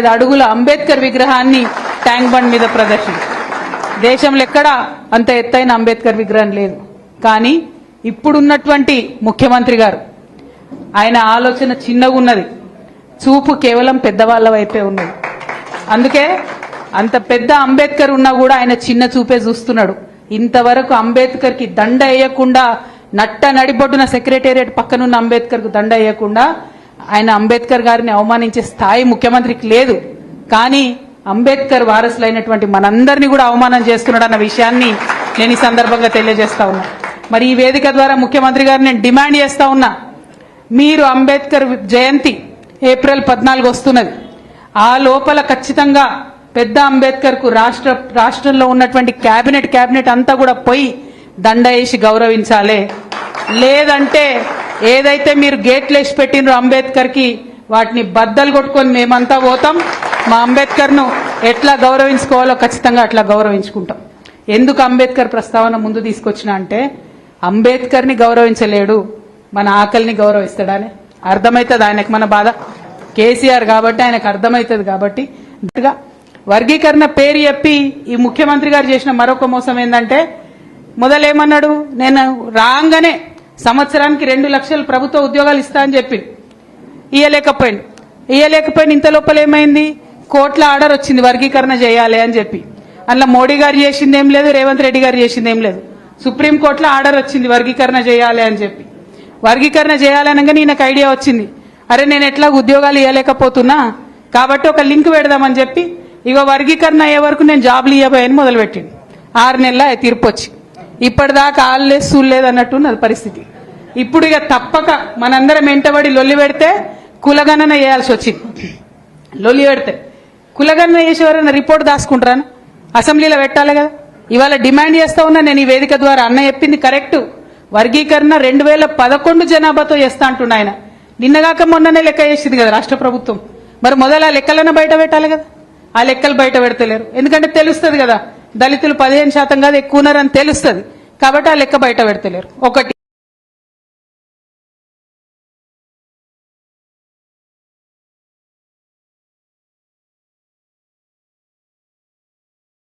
ఐదు అడుగుల అంబేద్కర్ విగ్రహాన్ని ట్యాంక్ బండ్ మీద ప్రదర్శన దేశంలో ఎక్కడా అంత ఎత్తైన అంబేద్కర్ విగ్రహం లేదు. కానీ ఇప్పుడున్నటువంటి ముఖ్యమంత్రి గారు ఆయన ఆలోచన చిన్నగా ఉన్నది. చూపు కేవలం పెద్దవాళ్ళ వైపే ఉన్నది. అందుకే అంత పెద్ద అంబేద్కర్ ఉన్నా కూడా ఆయన చిన్న చూపే చూస్తున్నాడు. ఇంతవరకు అంబేద్కర్కి దండ వేయకుండా నట్ట నడిబొడ్డున సెక్రటేరియట్ పక్కనున్న అంబేద్కర్కు దండ వేయకుండా ఆయన అంబేద్కర్ గారిని అవమానించే స్థాయి ముఖ్యమంత్రికి లేదు. కానీ అంబేద్కర్ వారసులైనటువంటి మనందరినీ కూడా అవమానం చేస్తున్నాడు అన్న విషయాన్ని నేను ఈ సందర్భంగా తెలియజేస్తా ఉన్నా. మరి ఈ వేదిక ద్వారా ముఖ్యమంత్రి గారిని నేను డిమాండ్ చేస్తా ఉన్నా. మీరు అంబేద్కర్ జయంతి ఏప్రిల్ పద్నాలుగు వస్తున్నది. ఆ లోపల ఖచ్చితంగా పెద్ద అంబేద్కర్కు రాష్ట్ర రాష్ట్రంలో ఉన్నటువంటి క్యాబినెట్ క్యాబినెట్ అంతా కూడా పోయి దండ వేసి గౌరవించాలి. లేదంటే ఏదైతే మీరు గేట్లు వేసి పెట్టినరో అంబేద్కర్కి వాటిని బద్దలు కొట్టుకొని మేమంతా పోతాం. మా అంబేద్కర్ను ఎట్లా గౌరవించుకోవాలో ఖచ్చితంగా అట్లా గౌరవించుకుంటాం. ఎందుకు అంబేద్కర్ ప్రస్తావన ముందు తీసుకొచ్చిన అంటే అంబేద్కర్ని గౌరవించలేడు మన ఆకలిని గౌరవిస్తాడని అర్థమవుతుంది ఆయనకు మన బాధ? కేసీఆర్ కాబట్టి ఆయనకు అర్థమవుతుంది కాబట్టి. వర్గీకరణ పేరు చెప్పి ఈ ముఖ్యమంత్రి గారు చేసిన మరొక మోసం ఏంటంటే మొదలేమన్నాడు? నేను రాగానే సంవత్సరానికి రెండు లక్షలు ప్రభుత్వ ఉద్యోగాలు ఇస్తా అని చెప్పి ఇయ్యలేకపోయింది ఇయ్యలేకపోయిన ఇంత లోపల ఏమైంది కోట్ల ఆర్డర్ వచ్చింది వర్గీకరణ చేయాలి అని చెప్పి. అందులో మోడీ గారు చేసింది ఏం లేదు రేవంత్ రెడ్డి గారు చేసింది ఏం లేదు సుప్రీంకోర్టులో ఆర్డర్ వచ్చింది వర్గీకరణ చేయాలి అని చెప్పి. వర్గీకరణ చేయాలనగానే ఈయనకు ఐడియా వచ్చింది. అరే నేను ఎట్లా ఉద్యోగాలు ఇవ్వలేకపోతున్నా కాబట్టి ఒక లింక్ పెడదామని చెప్పి ఇగో వర్గీకరణ అయ్యే వరకు నేను జాబ్లు ఇవ్వబోయని మొదలుపెట్టింది ఆరు నెలల తీర్పు వచ్చి. ఇప్పటిదాకా ఆల్లేదు సూళ్ళలేదు అన్నట్టు ఉన్నది పరిస్థితి. ఇప్పుడు ఇక తప్పక మనందరం వెంటబడి లొల్లి పెడితే కులగణన చేయాల్సి వచ్చింది. లొల్లి పెడితే. కులగణన చేసేవారైనా రిపోర్ట్ దాచుకుంటారా? అసెంబ్లీలో పెట్టాలి కదా. ఇవాళ డిమాండ్ చేస్తా ఉన్నా నేను ఈ వేదిక ద్వారా అన్న చెప్పింది కరెక్ట్. వర్గీకరణ రెండు వేల పదకొండు జనాభాతో చేస్తా అంటున్నా ఆయన. నిన్నగాక మొన్ననే లెక్క చేసింది కదా రాష్ట్ర ప్రభుత్వం. మరి మొదలు ఆ లెక్కలన్నా బయట పెట్టాలి కదా. ఆ లెక్కలు బయట పెడతలేరు. ఎందుకంటే తెలుస్తుంది కదా దళితులు పదిహేను శాతం కాదు ఎక్కువ ఉన్నారని తెలుస్తుంది. కాబట్టి ఆ లెక్క బయట పెడతలేరు. ఒకటి.